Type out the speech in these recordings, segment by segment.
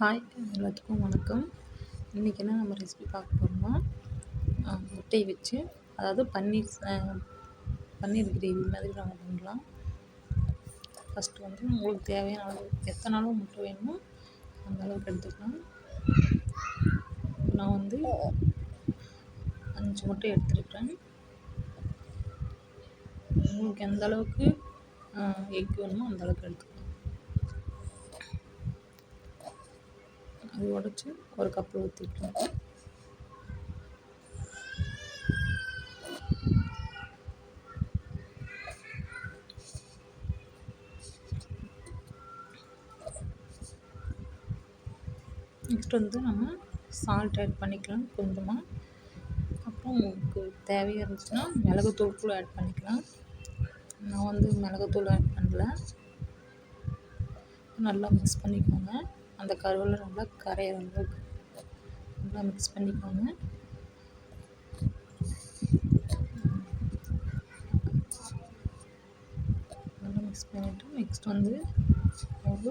Hi எல்லாத்துக்கும் வணக்கம். இன்றைக்கி என்ன நம்ம ரெசிபி பார்க்க போகிறோம்னா முட்டை வச்சு அதாவது பன்னீர் பன்னீர் கிரேவி மாதிரி நம்ம பண்ணலாம். ஃபஸ்ட்டு வந்து உங்களுக்கு தேவையான அளவு எத்தனை அளவு முட்டை வேணுமோ அந்த அளவுக்கு எடுத்துக்கலாம். நான் வந்து அஞ்சு முட்டை எடுத்துருக்கேன். உங்களுக்கு எந்த அளவுக்கு எக் வேணுமோ அந்த அளவுக்கு எடுத்துக்கலாம். அது உடச்சி ஒரு கப்பு ஊற்றிக்கலாம் நெக்ஸ்ட் வந்து நம்ம சால்ட் ஆட் பண்ணிக்கலாம் கொஞ்சமாக அப்புறம் உங்களுக்கு தேவையாக இருந்துச்சுன்னா மிளகுத்தூள் கூட ஆட் பண்ணிக்கலாம். நான் வந்து மிளகுத்தூள் ஆட் பண்ணல. நல்லா மிக்ஸ் பண்ணிக்கோங்க. அந்த கருவில் நல்லா கரையிற அளவுக்கு நல்லா மிக்ஸ் பண்ணிக்கோங்க. நல்லா மிக்ஸ் பண்ணிவிட்டு நெக்ஸ்ட் வந்து ஒரு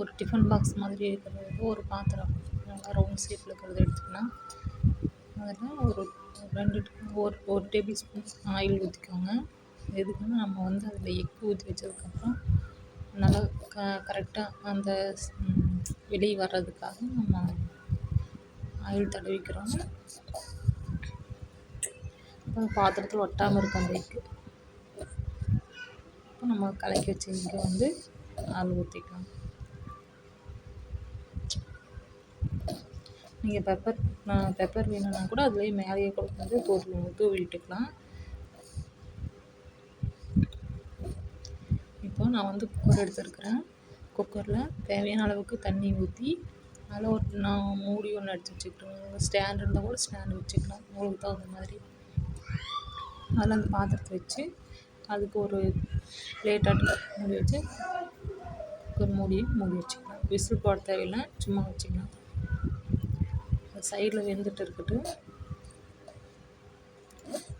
ஒரு டிஃபன் பாக்ஸ் மாதிரி இருக்கிறது ஒரு பாத்திரம். நல்லா ரவுண்ட் ஷேப்பில் இருக்கிறத எடுத்துக்கலாம் அதில் ஒரு ரெண்டு ஒரு ஒரு டேபிள் ஸ்பூன் ஆயில் ஊற்றிக்கோங்க எதுக்குன்னா நம்ம வந்து அதில் எக் ஊற்றி வச்சதுக்கப்புறம் நல்லா க கரெக்டாக அந்த வெளியே வர்றதுக்காக நம்ம ஆயில் தடவிக்கிறோம். பாத்திரத்தில் ஒட்டாமல் இருக்கும் அந்த இப்போ நம்ம கலக்கி வச்சு இங்கே வந்து ஆள் ஊற்றிக்கலாம் நீங்கள் பெப்பர் பெப்பர் வேணும்னா கூட அதுலேயே மேலேயே கூட வந்து தூவி தூவிட்டுக்கலாம். விட்டுக்கலாம் இப்போ நான் வந்து குக்கர் எடுத்துருக்கிறேன் குக்கரில் தேவையான அளவுக்கு தண்ணி ஊற்றி அதில் ஒரு நான் மூடி ஒன்று எடுத்து வச்சுக்கிட்டோம். ஸ்டாண்ட் இருந்தால் கூட ஸ்டாண்டு வச்சுக்கலாம். உங்களுக்கு தகுந்த மாதிரி. அதில் அந்த பாத்திரத்தை வச்சு அதுக்கு ஒரு பிளேட்டாட்டு மூடி வச்சு குக்கர் மூடியை மூடி வச்சுக்கலாம். விசில் போட தேவையில்லை சும்மா வச்சுக்கலாம். சைடில் வெந்துட்டு இருக்கட்டும்.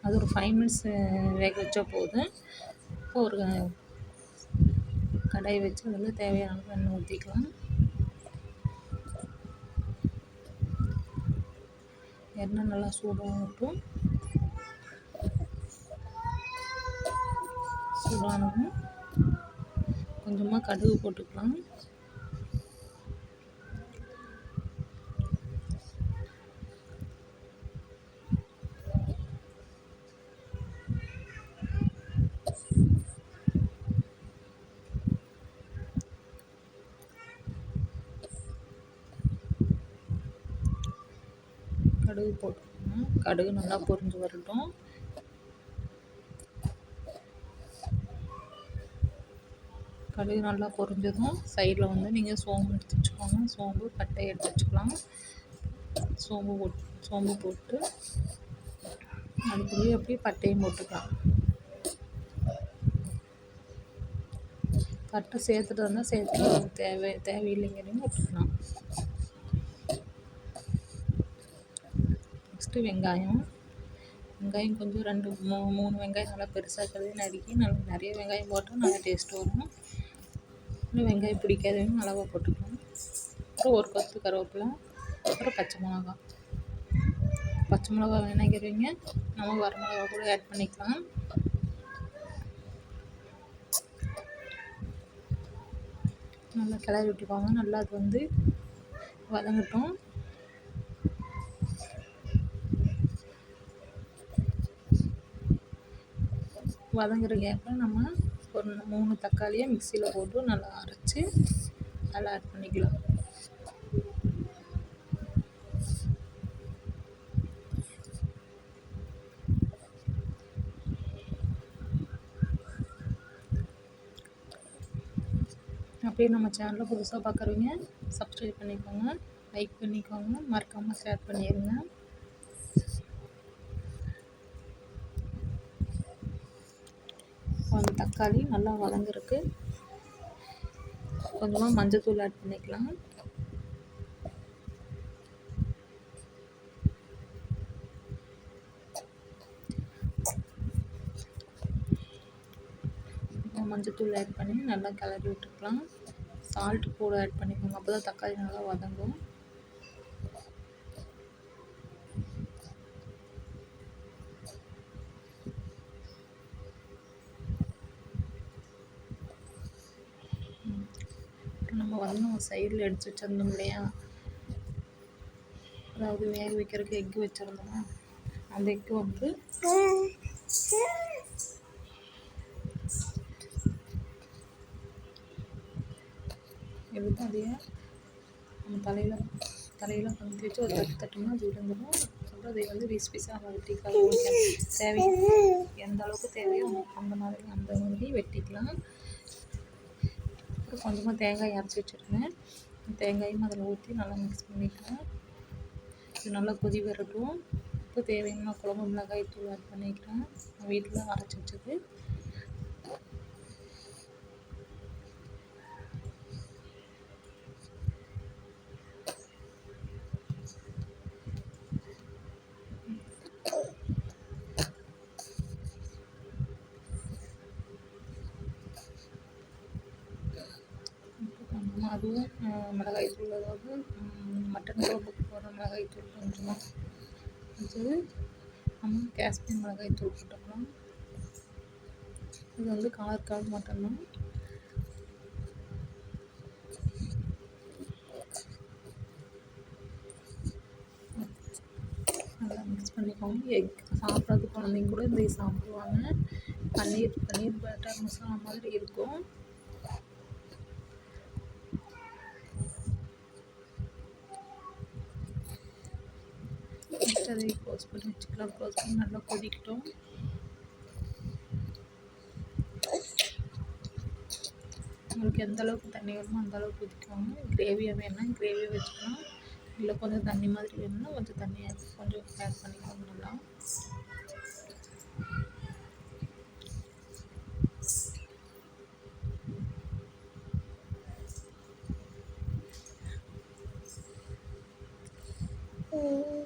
அது ஒரு ஃபைவ் மினிட்ஸ் வேக வச்சா போதும். இப்போ ஒரு கடாய் வச்சு அதில் தேவையான எண்ணெய் ஊற்றிக்கலாம். எண்ணெய் நல்லா சூடாகட்டும். சூடானதும் கொஞ்சமாக கடுகு போட்டுக்கலாம். கடுகு போட்டுக்கணும். கடுகு நல்லா பொரிஞ்சு வரட்டும். கடுகு நல்லா பொரிஞ்சதும் சைடில் வந்து நீங்கள் சோம்பு எடுத்து வச்சுக்கோங்க. சோம்பு பட்டை எடுத்து வச்சுக்கலாம். சோம்பு போட்டு சோம்பு போட்டு அதுக்குள்ளேயே அப்படியே பட்டையும் போட்டுக்கலாம். பட்டை சேர்த்துட்டு வந்தால் சேர்த்து தேவை தேவையில்லைங்கிறதையும் விட்டுக்கலாம் நெக்ஸ்ட்டு வெங்காயம். வெங்காயம் கொஞ்சம் ரெண்டு மூ மூணு வெங்காயம் நல்லா பெருசாக கழுவி நறுக்கி நல்லா நிறைய வெங்காயம் போட்டால் நல்லா டேஸ்ட்டு வரும். இன்னும் வெங்காயம் பிடிக்காதவங்க அளவாக போட்டுக்கலாம். அப்புறம் ஒரு கொத்து கருவேப்பிலை அப்புறம் பச்சை மிளகா பச்சை மிளகா வேணாங்கிறவங்க நம்ம வர மிளகா கூட ஆட் பண்ணிக்கலாம். நல்லா கிளறி விட்டுக்கோங்க. நல்லா அது வந்து வதங்கட்டும். வதங்குற கேப்பில் நம்ம ஒரு மூணு தக்காளியை மிக்சியில் போட்டு நல்லா அரைச்சி நல்லா ஆட் பண்ணிக்கலாம். அப்படியே நம்ம சேனலில் புதுசாக பார்க்குறவங்க சப்ஸ்கிரைப் பண்ணிக்கோங்க லைக் பண்ணிக்கோங்க மறக்காமல் ஷேர் பண்ணிடுங்க அந்த தக்காளி நல்லா வதங்கிருக்கு கொஞ்சமாக மஞ்சத்தூள் ஆட் பண்ணிக்கலாம். மஞ்சத்தூள் ஆட் பண்ணி நல்லா கிளறி விட்டுக்கலாம். சால்ட் கூட ஆட் பண்ணிக்கோங்க அப்போ தான் தக்காளி நல்லா வதங்கும். நம்ம வந்து சைடில் எடுத்து வச்சுருந்தோம் இல்லையா? அதாவது வேக வைக்கிறதுக்கு எக்கு வச்சுருந்தோம்? அந்த எக்கு வந்து எடுத்து அதையே நம்ம தலையில் தலையில் பங்கு வச்சு ஒரு தட்டு தட்டோம்னா அது விழுந்துடும் அதுக்கப்புறம் அதை வந்து பீஸ் பீஸாக வெட்டிக்கலாம். தேவை எந்த அளவுக்கு தேவையோ அந்த மாதிரி அந்த மாதிரி வெட்டிக்கலாம். கொஞ்சமாக தேங்காய் அரைச்சி வச்சுருக்கேன். தேங்காயும் அதில் ஊற்றி நல்லா மிக்ஸ் பண்ணிக்கிறேன் இது நல்லா கொதி வரட்டும். இப்போ தேவையான குழம்பு மிளகாய் தூள் ஆட் பண்ணிக்கிறேன் வீட்டில் அரைச்சி வச்சது. அதுவும் மிளகாய் தூள் அதாவது மட்டன் குழம்புக்கு போடுற மிளகாய் தூள் கொஞ்சமாக அடுத்தது நம்ம காஷ்மீர் மிளகாய் தூள் போட்டுக்கலாம். இது வந்து கலருக்காக மட்டும்தான் நல்லா மிக்ஸ் பண்ணிக்கோங்க. எக் சாப்பிட்றது குழந்தைங்க கூட இந்த சாப்பிடுவாங்க. பன்னீர் பன்னீர் பட்டர் மசாலா மாதிரி இருக்கும். ஃபஸ்ட் அதை க்ளோஸ் பண்ணி வச்சுக்கலாம் க்ளோஸ் பண்ணி நல்லா கொதிக்கட்டும் உங்களுக்கு எந்த அளவுக்கு தண்ணி வேணுமோ அந்த அளவுக்கு ஊற்றிக்கோங்க கிரேவியாக வேணும்னா கிரேவியை வச்சுக்கலாம். இல்லை கொஞ்சம் தண்ணி மாதிரி வேணும்னா கொஞ்சம் தண்ணியை கொஞ்சம் ஆட் பண்ணிக்கோங்க நல்லா.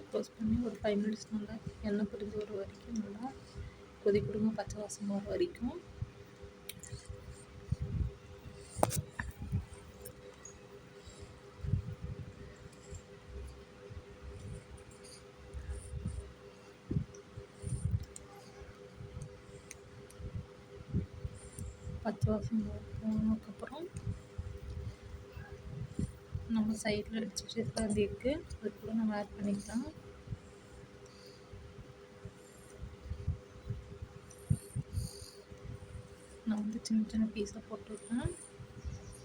க்ளோஸ் பண்ணி ஒரு ஃபைவ் மினிட்ஸ் நல்லா எண்ணெய் பிரிஞ்சு வர வரைக்கும் நல்லா கொதி கொடுங்க பச்சை வாசம் வர வரைக்கும். பச்சை வாசம் போனதுக்கப்புறம் நம்ம சைடில் எடுத்து வச்சுருக்க இருக்குது அது கூட நம்ம ஆட் பண்ணிக்கலாம். நான் வந்து சின்ன சின்ன பீஸாக போட்டுருக்கேன்.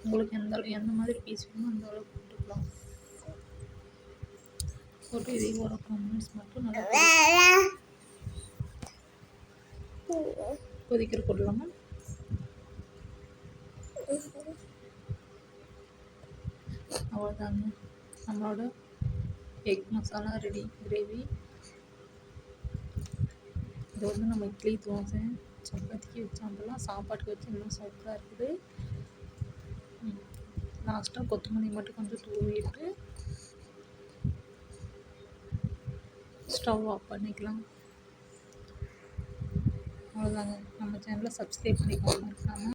உங்களுக்கு எந்த எந்த மாதிரி பீஸ் வேணுமோ அந்த அளவுக்கு போட்டுக்கலாம். போட்டு இதே ஒரு ஃபைவ் மினிட்ஸ் மட்டும் நல்லா கொதிக்கிற போடலாமா அவ்வளோதாங்க நம்மளோட எக் மசாலா ரெடி கிரேவி இது வந்து நம்ம இட்லி தோசை சப்பாத்திக்கு வச்சாம்பெல்லாம் சாப்பாட்டுக்கு வச்சு இன்னும் சூப்பராக இருக்குது. லாஸ்ட்டாக கொத்தமல்லி மட்டும் கொஞ்சம் தூவிட்டு ஸ்டவ் ஆஃப் பண்ணிக்கலாம். அவ்வளோதாங்க நம்ம சேனலை சப்ஸ்கிரைப் பண்ணிக்கோங்க. இருக்காமல்